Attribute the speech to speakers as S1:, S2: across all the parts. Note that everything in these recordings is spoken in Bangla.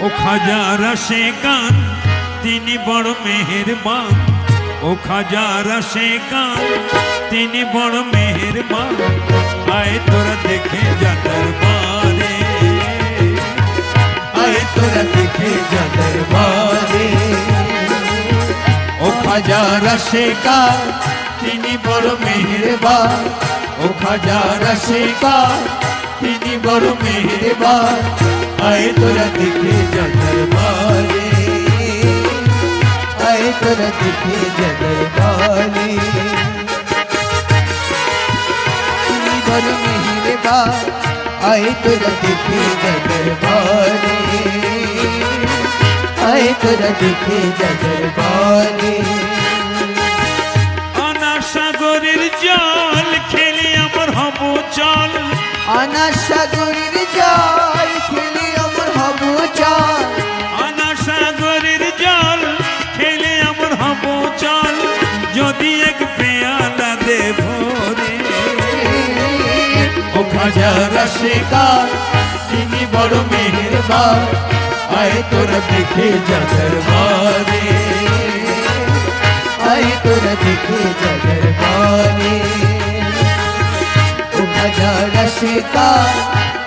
S1: ও খাজা রসে কান, তিনি বড় মেহেরবান। ও খাজা রসে কান, তিনি বড় মেহেরবান। আয় তোরা দেখে যা দরবারে।
S2: আয় তোরা দেখে যা দরবারে। ও খাজা রসিকা তিনি বড় মেহেরবান। ও খাজা রসিকা তিনি বড় মেহেরবান। আয় তোরা দেখে যা দরবারে আয় তোরা দেখে যা দরবারে তিনি বড় মেহেরবান আয় তোরা দেখে যা দরবারে আয় তোরা দেখে যা দরবারে
S1: আনা সাগরের জল খেলে আমার হব চল
S2: আনা খাজা রসিকা তিনি বড় মেহেরবান। আয় তোরা দেখে যা দরবারে। আয় তোরা দেখে যা দরবারে। খাজা রসিকা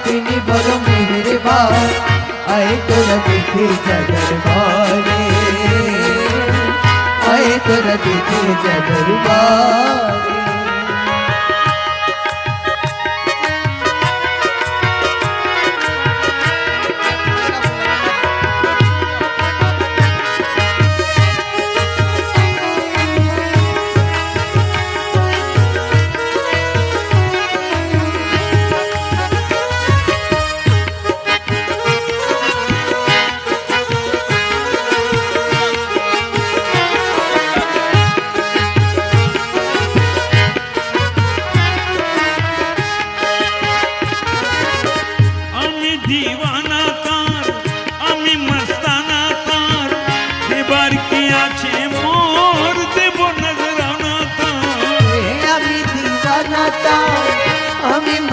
S2: তিনি বড় মেহেরবান। আয় তোরা দেখে যা দরবারে। আয় তোরা দেখে যা দরবারে।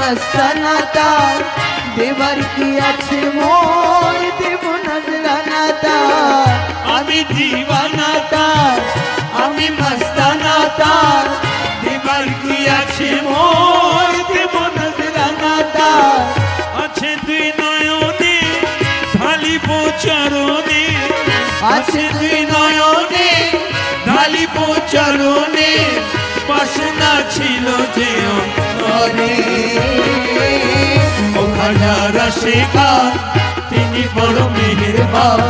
S1: আমি মস্তানা তার
S2: দেবার কি আছে মোর দেব নজরানা তার আমি দিওয়ানা তার আমি মস্তানা তার দেবার কি আছে মোর দেব নজরানা তার
S1: আছে দুই নয়নে ঢালিব চরণে।
S2: আছে দুই নয়নে ঢালিব চরণে।
S1: বাসনা ছিল যে
S2: অন্তরে। ও খাজা রসিকা তিনি বড় মেহেরবান।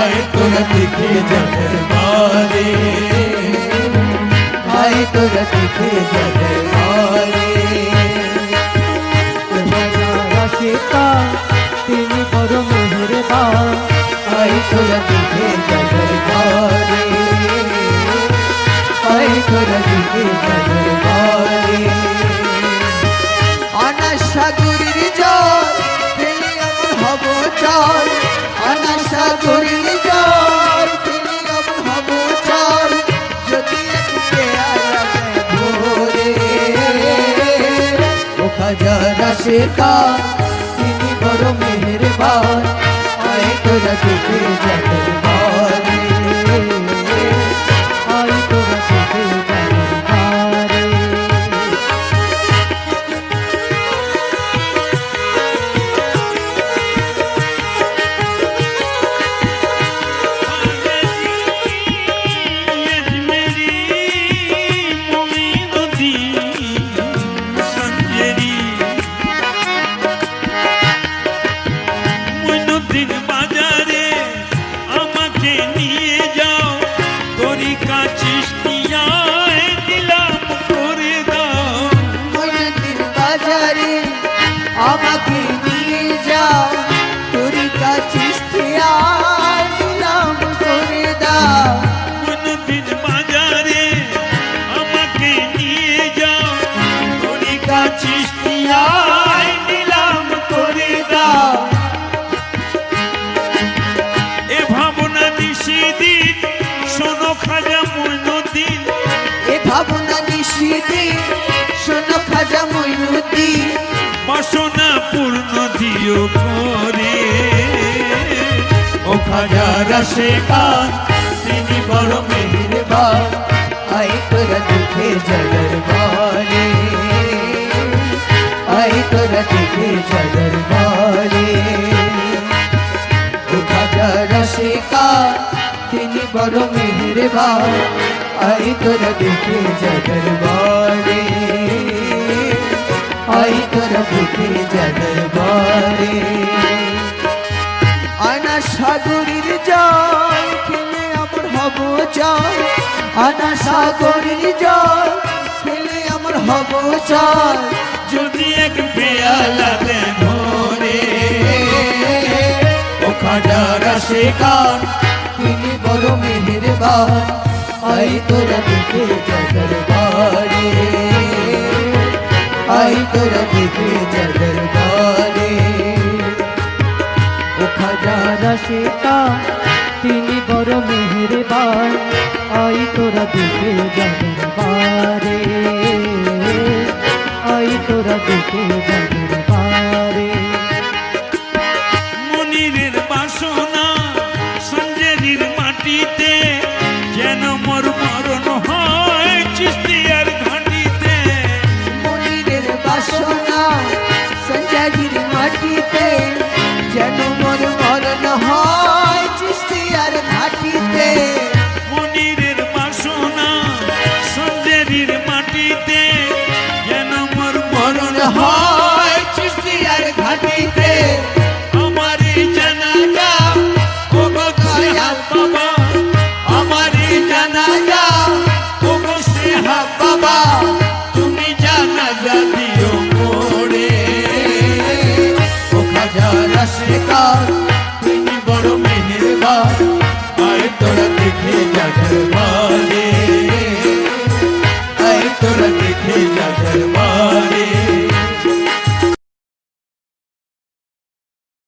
S2: আয় তোরা দেখে যাদের বারে আয় তোরা দেখে যাদের রাশেকা তিনি বড় মেহেরবান। আয় তোরা দেখে যাদের নিশিতে শোনো খাজা ময়ূরী
S1: বাসনা পূর্ণ দিও করে। খাজা রসে কান তিনি বড় মেহের
S2: মেহেরবান। আই তোরা দেখে জগর বারে আই তোরা দেখে জগর বারে ও খাজা রসিকা তিনি বড় মেহেরবান। আই তোরা দেখে জগর বারে আই তোরা দেখে জগর বারে আনা সাগরের জল খেলে আমার হব চাল আনা সাগরের জল খেলে আমার হব চাল
S1: যদি এক পেয়ালা ভোরে ও খাজা রসে কান
S2: তিনি বড় মেহেরবান আই তোরা দেখে জগর বারে আই তোরা দেখে জগর বারে
S3: ও খাজা রসিকা তিনি বড় মেহেরবান। আই তোরা দেখে যাবেন বাবা, আমারই জানাজা তুমি সেহা
S1: বাবা, তুমি জানাজা দিও মোরে। ও খাজা
S2: রাশিকার
S1: তুমি বড় মেহেরবান।